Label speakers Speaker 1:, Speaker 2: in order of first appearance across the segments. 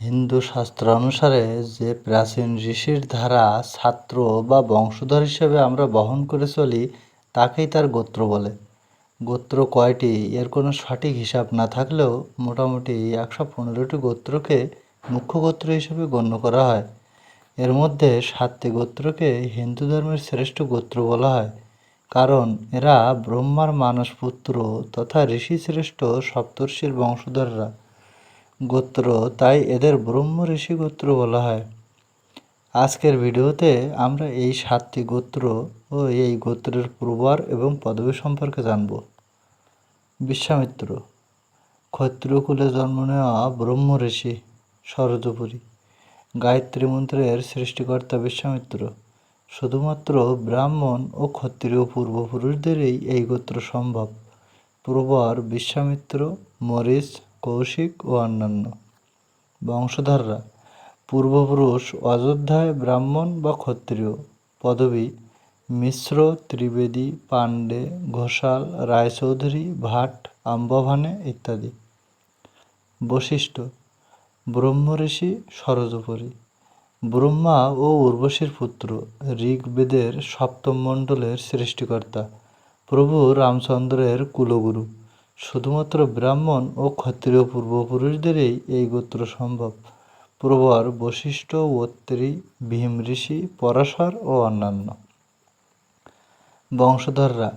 Speaker 1: হিন্দু শাস্ত্র অনুসারে যে প্রাচীন ঋষির ধারা ছাত্র বা বংশধর হিসেবে আমরা বহন করে চলি, তাকেই তার গোত্র বলে। গোত্র কয়টি? এর কোনো সঠিক হিসাব না থাকলেও মোটামুটি একশো পনেরোটি গোত্রকে মুখ্য গোত্র হিসেবে গণ্য করা হয়। এর মধ্যে সাতটি গোত্রকে হিন্দু ধর্মের শ্রেষ্ঠ গোত্র বলা হয়। কারণ এরা ব্রহ্মার মানস পুত্র তথা ঋষি শ্রেষ্ঠ সপ্তর্ষির বংশধররা। গোত্র, তাই এদের ব্রহ্ম ঋষি গোত্র বলা হয়। আজকের ভিডিওতে আমরা এই সাতটি গোত্র ও এই গোত্রের পূর্বর এবং পদবী সম্পর্কে জানব। বিশ্বামিত্র ক্ষত্রিয় কুলে জন্ম নেওয়া ব্রহ্ম ঋষি সরজপুরী, গায়ত্রী মন্ত্রের সৃষ্টিকর্তা বিশ্বামিত্র। শুধুমাত্র ব্রাহ্মণ ও ক্ষত্রিয় পূর্বপুরুষদেরই এই গোত্র সম্ভব। পূর্বর বিশ্বামিত্র, মরিচ কৌশিক ও অন্যান্য। বংশধররা পূর্বপুরুষ, অযোধ্যায় ব্রাহ্মণ বা ক্ষত্রিয়। পদবী মিশ্র, ত্রিবেদী, পাণ্ডে, ঘোষাল, রায়চৌধুরী, ভাট, আম্বাভানে ইত্যাদি। বৈশিষ্ট্য ব্রহ্মঋষি, সরজপরী। ব্রহ্মা ও উর্বশীর পুত্র, ঋগ্বেদের সপ্তম মণ্ডলের সৃষ্টিকর্তা। প্রভু রামচন্দ্রের কুলগুরু। শুধুমাত্র ব্রাহ্মণ ও ক্ষত্রিয় পূর্বপুরুষদেরই এই গোত্র সম্ভব। প্রবর বশিষ্ঠ অত্রি ভীম ঋষি, পরাশর ও অন্যান্য। বংশধররা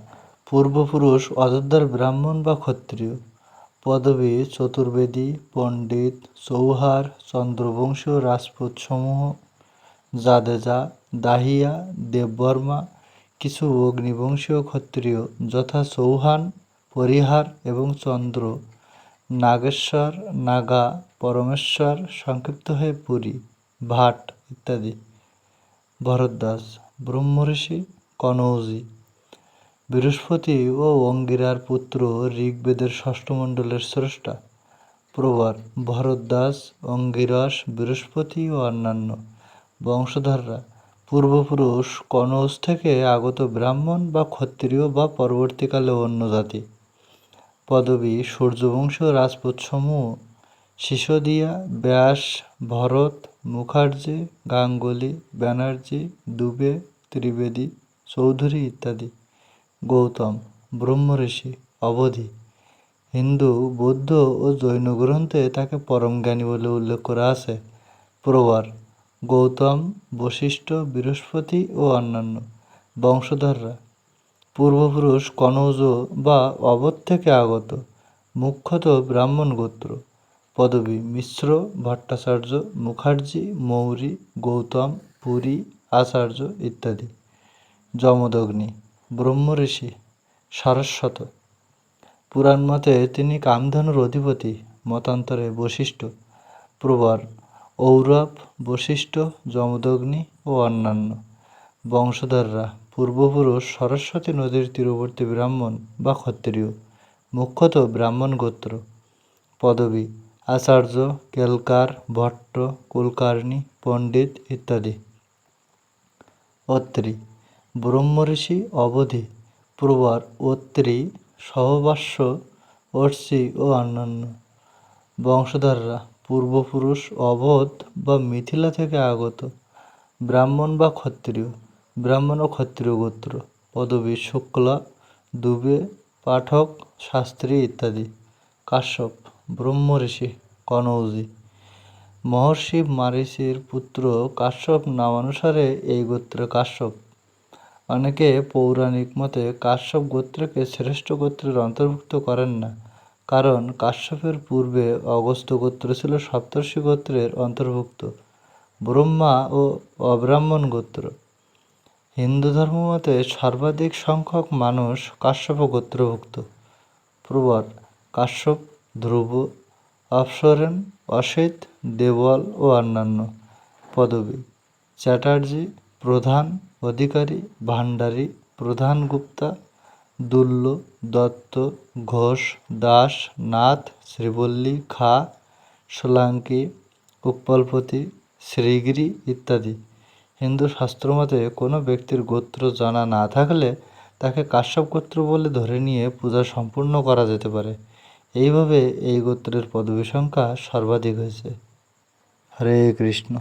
Speaker 1: পূর্বপুরুষ, অযোধ্যার ব্রাহ্মণ বা ক্ষত্রিয়। পদবী, চতুর্বেদী, পণ্ডিত, চৌহার চন্দ্রবংশীয় রাজপুত সমূহ জাদেজা, দাহিয়া, দেববর্মা, কিছু অগ্নিবংশীয় ক্ষত্রিয়, যথা চৌহান পরিহার এবং চন্দ্র, নাগেশ্বর, নাগা, পরমেশ্বর, সংক্ষিপ্ত হয়ে পুরী, ভাট ইত্যাদি। ভরদ্বাজ, ব্রহ্মঋষি, কনৌজি, বৃহস্পতি ও অঙ্গিরার পুত্র ঋগ্বেদের ষষ্ঠ মণ্ডলের স্রষ্টা, প্রবার ভরদ্বাস অঙ্গিরস, বৃহস্পতি ও অন্যান্য বংশধররা। পূর্বপুরুষ কনৌজ থেকে আগত ব্রাহ্মণ বা ক্ষত্রিয় বা পরবর্তীকালে অন্য জাতি। পদবী সূর্যবংশ রাজপুত সমূহ শিশোদিয়া ব্যাস, ভরত, মুখার্জি, গাঙ্গুলি, ব্যানার্জি, দুবে, ত্রিবেদী, চৌধুরী ইত্যাদি। গৌতম ব্রহ্মঋষি অবধি। হিন্দু, বৌদ্ধ ও জৈন গ্রন্থে তাকে পরম জ্ঞানী বলে উল্লেখ করা আছে। প্রবার গৌতম, বশিষ্ঠ, বৃহস্পতি ও অন্যান্য। বংশধররা পূর্বপুরুষ কনৌজ বা অবধ থেকে আগত, মুখ্যত ব্রাহ্মণ গোত্র। পদবী মিশ্র, ভট্টাচার্য, মুখার্জি, মৌরি, গৌতম, পুরী, আচার্য ইত্যাদি। যমদগ্নি ব্রহ্মঋষি সারস্বত। পুরাণ মতে তিনি কামধনুর অধিপতি, মতান্তরে বশিষ্ঠ। প্রবর, ঔরব, বশিষ্ঠ, যমদগ্নি ও অন্যান্য। বংশধররা পূর্বপুরুষ সরস্বতী নদীর তীরবর্তী ব্রাহ্মণ বা ক্ষত্রিয়, মুখ্যত ব্রাহ্মণ গোত্র। পদবী, আচার্য, কেলকার, ভট্ট, কুলকার্ণী, পণ্ডিত ইত্যাদি। অত্রি ব্রহ্মঋষি অবধি প্রবর অত্রি, সহবাস্য অর্ষি ও অন্যান্য বংশধররা পূর্বপুরুষ অবধ বা মিথিলা থেকে আগত, ব্রাহ্মণ বা ক্ষত্রিয়। ব্রাহ্মণ ও ক্ষত্রিয় গোত্র পদবী, শুক্লা, দুবে, পাঠক, শাস্ত্রী ইত্যাদি। কাশ্যপ, ব্রহ্ম ঋষি, কনৌজি। মহর্ষি মারিষির পুত্র কাশ্যপ নামানুসারে এই গোত্র কাশ্যপ। অনেকে পৌরাণিক মতে কাশ্যপ গোত্রকে শ্রেষ্ঠ গোত্রের অন্তর্ভুক্ত করেন না, কারণ কাশ্যপের পূর্বে অগস্ত গোত্র ছিল সপ্তর্ষি গোত্রের অন্তর্ভুক্ত। ব্রহ্মা ও অব্রাহ্মণ গোত্র। হিন্দু ধর্মমতে সর্বাধিক সংখ্যক মানুষ কাশ্যপ গোত্রভুক্ত। প্রবর কাশ্যপ, ধ্রুব অপসরেন অসিত দেওয়াল ও অন্যান্য পদবী। চ্যাটার্জি, প্রধান অধিকারী, ভাণ্ডারী, প্রধান গুপ্তা দুল্ল দত্ত, ঘোষ, দাস, নাথ, শ্রীবল্লী, খা, সোলাঙ্কি, উৎপলপতি, শ্রীগিরি ইত্যাদি। হিন্দু শাস্ত্রমতে কোনো ব্যক্তির গোত্র জানা না থাকলে তাকে কাশ্যপ গোত্র বলে ধরে নিয়ে পূজা সম্পূর্ণ করা যেতে পারে। এইভাবে এই গোত্রের পদবী সংখ্যা সর্বাধিক হয়েছে। হরে কৃষ্ণ।